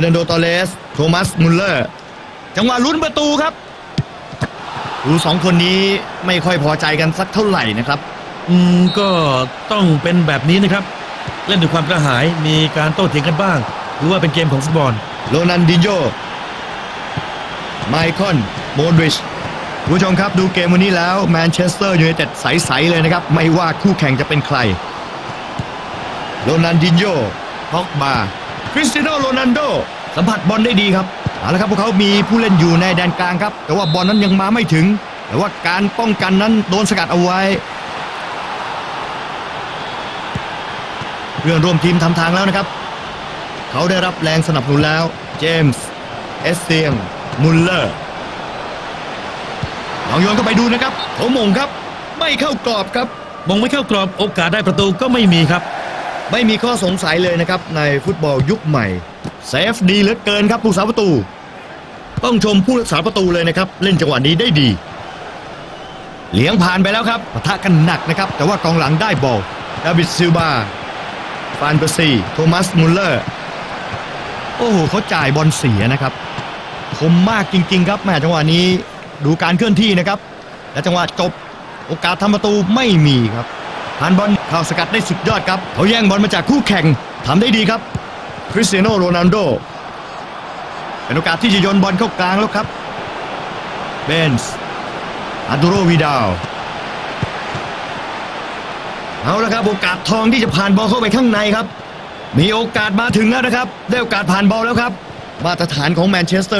ร์นันโดตอเลส โทมัสมุลเลอร์ จังหวะลุ้นประตูครับ ดูสองคนนี้ไม่ค่อยพอใจกันสักเท่าไหร่นะครับ อืมก็ต้องเป็นแบบนี้นะครับ เล่นด้วยความกระหายมีการโต้เถียงกันบ้าง หรือว่าเป็นเกมของฟุตบอลโรนันดินโยไมคอนโมดริชคุณผู้ชมครับดูเกมวันนี้แล้วแมนเชสเตอร์ยูไนเต็ดใส ๆ เลยนะครับ ไม่ว่าคู่แข่งจะเป็นใครโรนันดินโยพ็อกบาค ริสเตียโนโรนันโดสัมผัสบอลได้ดีครับเอาละครับพวกเขามีผู้เล่นอยู่ในแดนกลางครับ แต่ว่าบอลนั้นยังมาไม่ถึง แต่ว่าการป้องกันนั้นโดนสกัดเอาไว้เพื่อนร่วมทีมทำทางแล้วนะครับ เขาได้รับแรงสนับสนุนแล้ว เจมส์เอสเซียงมุลเลอร์ลองโยนเข้าไปดูนะครับโถมงครับ ไม่เข้ากรอบครับมองไม่เข้ากรอบโอกาสได้ประตูก็ไม่มีครับ ไม่มีข้อสงสัยเลยนะครับ ในฟุตบอลยุคใหม่เซฟดีเหลือเกินครับผู้สาประตู ต้องชมผู้รักษาประตูเลยนะครับ เล่นจังหวะนี้ได้ดี เลี้ยงผ่านไปแล้วครับปะทะกันหนักนะครับ แต่ว่ากองหลังได้บอลดาวิดซิลบาฟานเบอร์ซีโทมัสมุลเลอร์ โอ้โหเขาจ่ายบอลเสียนะครับ คมมากจริง ๆ ครับแม่จังหวะนี้ดูการเคลื่อนที่นะครับ และจังหวะจบโอกาสทำประตูไม่มีครับ ผ่านบอลเข้าสกัดได้สุดยอดครับ เขาแย่งบอลมาจากคู่แข่งทำได้ดีครับ คริสเตียโนโรนัลโด เป็นโอกาสที่จะโยนบอลเข้ากลางแล้วครับเบนส์อาดูโรวิดาลเอาละครับโอกาสทองที่จะผ่านบอลเข้าไปข้างในครับ มีโอกาสมาถึงแล้วนะครับ ได้โอกาสผ่านบอลแล้วครับ มาตรฐานของแมนเชสเตอร์